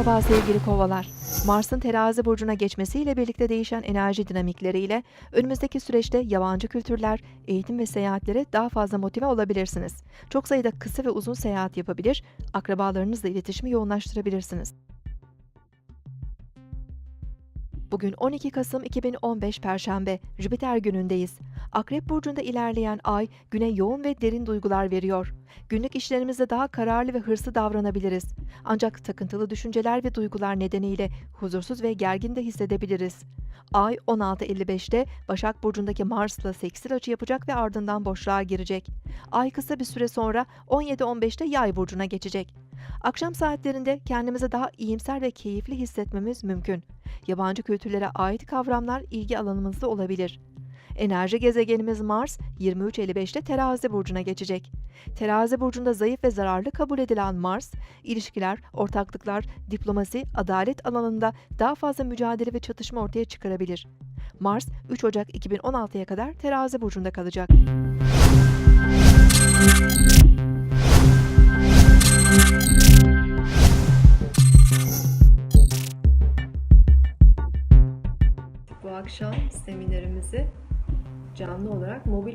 Merhaba sevgili kovalar. Mars'ın terazi burcuna geçmesiyle birlikte değişen enerji dinamikleriyle önümüzdeki süreçte yabancı kültürler, eğitim ve seyahatlere daha fazla motive olabilirsiniz. Çok sayıda kısa ve uzun seyahat yapabilir, akrabalarınızla iletişimi yoğunlaştırabilirsiniz. Bugün 12 Kasım 2015 Perşembe, Jüpiter günündeyiz. Akrep burcunda ilerleyen ay güne yoğun ve derin duygular veriyor. Günlük işlerimizde daha kararlı ve hırslı davranabiliriz. Ancak takıntılı düşünceler ve duygular nedeniyle huzursuz ve gergin de hissedebiliriz. Ay 16.55'te Başak Burcu'ndaki Mars'la seksil açı yapacak ve ardından boşluğa girecek. Ay kısa bir süre sonra 17.15'te Yay Burcu'na geçecek. Akşam saatlerinde kendimizi daha iyimser ve keyifli hissetmemiz mümkün. Yabancı kültürlere ait kavramlar ilgi alanımızda olabilir. Enerji gezegenimiz Mars 23.55'te Terazi burcuna geçecek. Terazi burcunda zayıf ve zararlı kabul edilen Mars, ilişkiler, ortaklıklar, diplomasi, adalet alanında daha fazla mücadele ve çatışma ortaya çıkarabilir. Mars 3 Ocak 2016'ya kadar Terazi burcunda kalacak. Bu akşam seminerimizi canlı olarak mobil